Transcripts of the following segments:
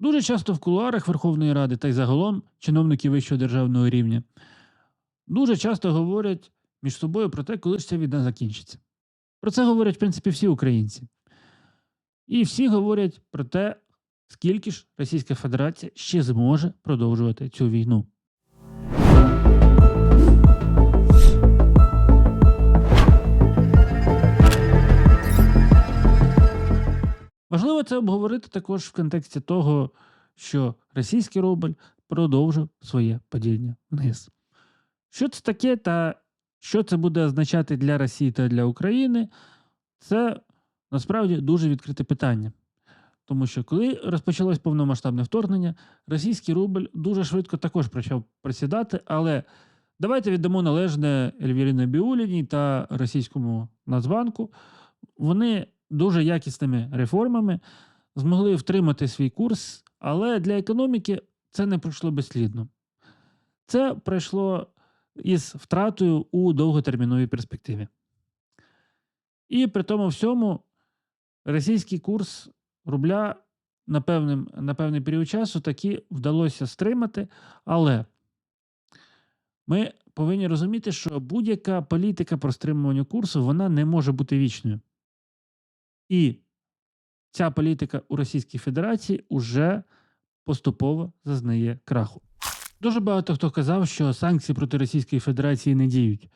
Дуже часто в кулуарах Верховної Ради та й загалом чиновники вищого державного рівня дуже часто говорять між собою про те, коли ж ця війна закінчиться. Про це говорять, в принципі, всі українці. І всі говорять про те, скільки ж Російська Федерація ще зможе продовжувати цю війну. Важливо це обговорити також в контексті того, що російський рубль продовжив своє падіння вниз. Що це таке, та що це буде означати для Росії та для України, це насправді дуже відкрите питання. Тому що коли розпочалось повномасштабне вторгнення, російський рубль дуже швидко також почав просідати, але давайте віддамо належне Ельвірі Біуліній та російському Нацбанку. Вони дуже якісними реформами змогли втримати свій курс, але для економіки це не пройшло безслідно. Це пройшло із втратою у довготерміновій перспективі. І при тому всьому російський курс рубля на, певним, на певний період часу таки вдалося стримати, але ми повинні розуміти, що будь-яка політика про стримування курсу вона не може бути вічною. І ця політика у Російській Федерації уже поступово зазнає краху. Дуже багато хто казав, що санкції проти Російської Федерації не діють.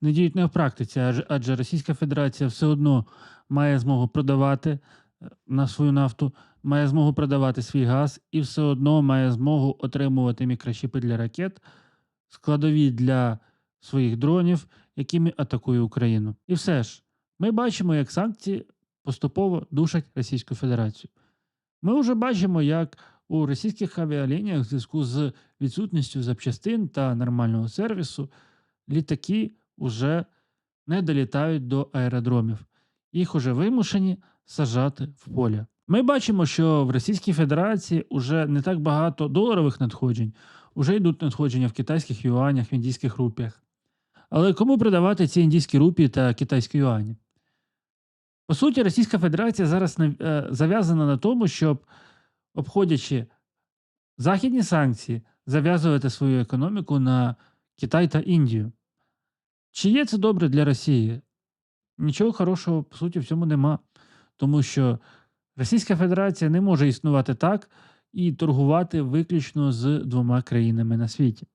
Не діють не в практиці, адже, Російська Федерація все одно має змогу продавати е, на свою нафту, має змогу продавати свій газ і все одно має змогу отримувати мікрочіпи для ракет, складові для своїх дронів, якими атакує Україну. І все ж, ми бачимо, як санкції поступово душать Російську Федерацію. Ми вже бачимо, як у російських авіалініях в зв'язку з відсутністю запчастин та нормального сервісу літаки вже не долітають до аеродромів. Їх уже вимушені сажати в поля. Ми бачимо, що в Російській Федерації вже не так багато доларових надходжень, вже йдуть надходження в китайських юанях, в індійських рупіях. Але кому продавати ці індійські рупії та китайські юані? По суті, Російська Федерація зараз е, зав'язана на тому, щоб, обходячи західні санкції, зав'язувати свою економіку на Китай та Індію. Чи є це добре для Росії? Нічого хорошого, по суті, в цьому нема. Тому що Російська Федерація не може існувати так і торгувати виключно з двома країнами на світі.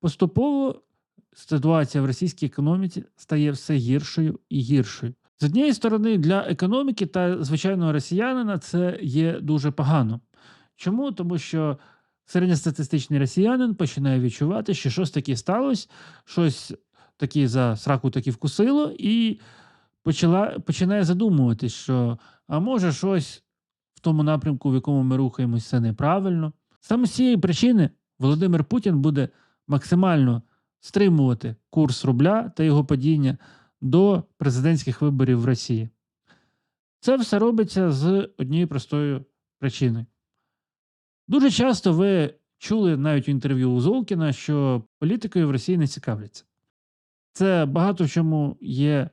Поступово ситуація в російській економіці стає все гіршою і гіршою. З однієї сторони, для економіки та звичайного росіянина це є дуже погано. Чому? Тому що середньостатистичний росіянин починає відчувати, що щось таке сталося, щось таке за сраку таки вкусило, і почала, починає задумуватись, що а може щось в тому напрямку, в якому ми рухаємось, це неправильно. Саме з цієї причини Володимир Путін буде максимально стримувати курс рубля та його падіння до президентських виборів в Росії. Це все робиться з однією простою причиною. Дуже часто ви чули навіть в інтерв'ю у Золкіна, що політикою в Росії не цікавляться. Це багато в чому є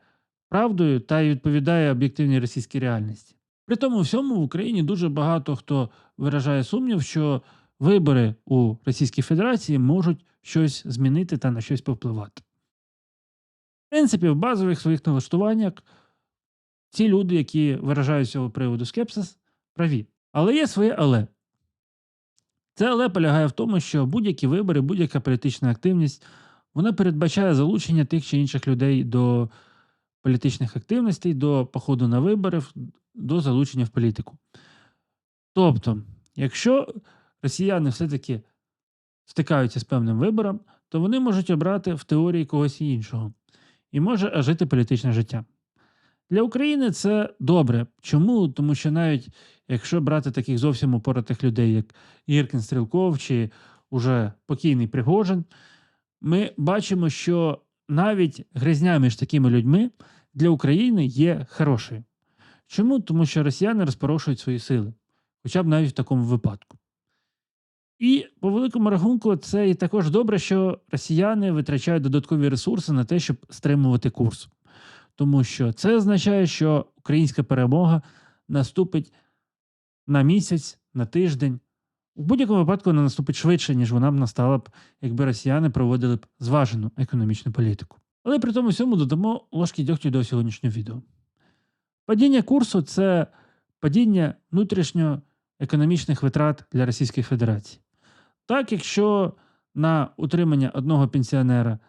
правдою та й відповідає об'єктивній російській реальності. При тому всьому в Україні дуже багато хто виражає сумнів, що вибори у Російській Федерації можуть щось змінити та на щось повпливати. Принципі, в базових своїх налаштуваннях ці люди, які виражають з цього приводу скепсис, праві. Але є своє але. Це але полягає в тому, що будь-які вибори, будь-яка політична активність вона передбачає залучення тих чи інших людей до політичних активностей, до походу на вибори, до залучення в політику. Тобто, якщо росіяни все-таки стикаються з певним вибором, то вони можуть обрати в теорії когось іншого і може жити політичне життя. Для України це добре. Чому? Тому що навіть якщо брати таких зовсім упоротих людей, як Іркін Стрілков чи уже покійний Пригожин, ми бачимо, що навіть гризня між такими людьми для України є хорошою. Чому? Тому що росіяни розпорошують свої сили, хоча б навіть в такому випадку. І по великому рахунку, це і також добре, що росіяни витрачають додаткові ресурси на те, щоб стримувати курс. Тому що це означає, що українська перемога наступить на місяць, на тиждень, У будь-якому випадку вона наступить швидше, ніж вона б настала б, якби росіяни проводили б зважену економічну політику. Але при тому всьому додамо ложки дьогтю до сьогоднішнього відео. Падіння курсу це падіння внутрішньоекономічних витрат для Російської Федерації. Так, якщо на утримання одного пенсіонера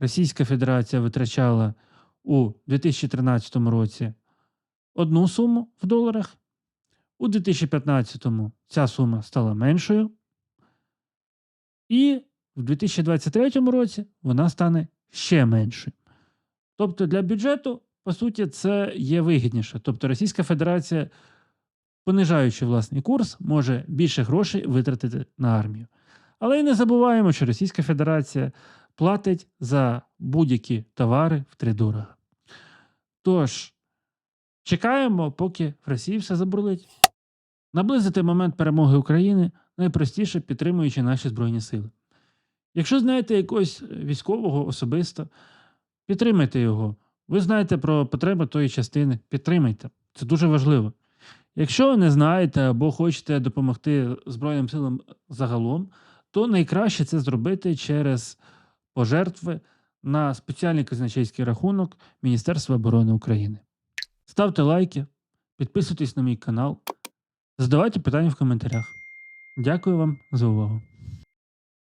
Російська Федерація витрачала у 2013 році одну суму в доларах, у 2015 ця сума стала меншою, і в 2023 році вона стане ще меншою. Тобто для бюджету, по суті, це є вигідніше. Тобто Російська Федерація, понижаючи власний курс, може більше грошей витратити на армію. Але і не забуваємо, що Російська Федерація платить за будь-які товари втридорога. Тож, чекаємо, поки в Росії все забурлить. Наблизити момент перемоги України найпростіше підтримуючи наші Збройні Сили. Якщо знаєте якогось військового особисто, підтримайте його. Ви знаєте про потреби тої частини, підтримайте. Це дуже важливо. Якщо ви не знаєте або хочете допомогти Збройним силам загалом, то найкраще це зробити через пожертви на спеціальний казначейський рахунок Міністерства оборони України. Ставте лайки, підписуйтесь на мій канал, задавайте питання в коментарях. Дякую вам за увагу.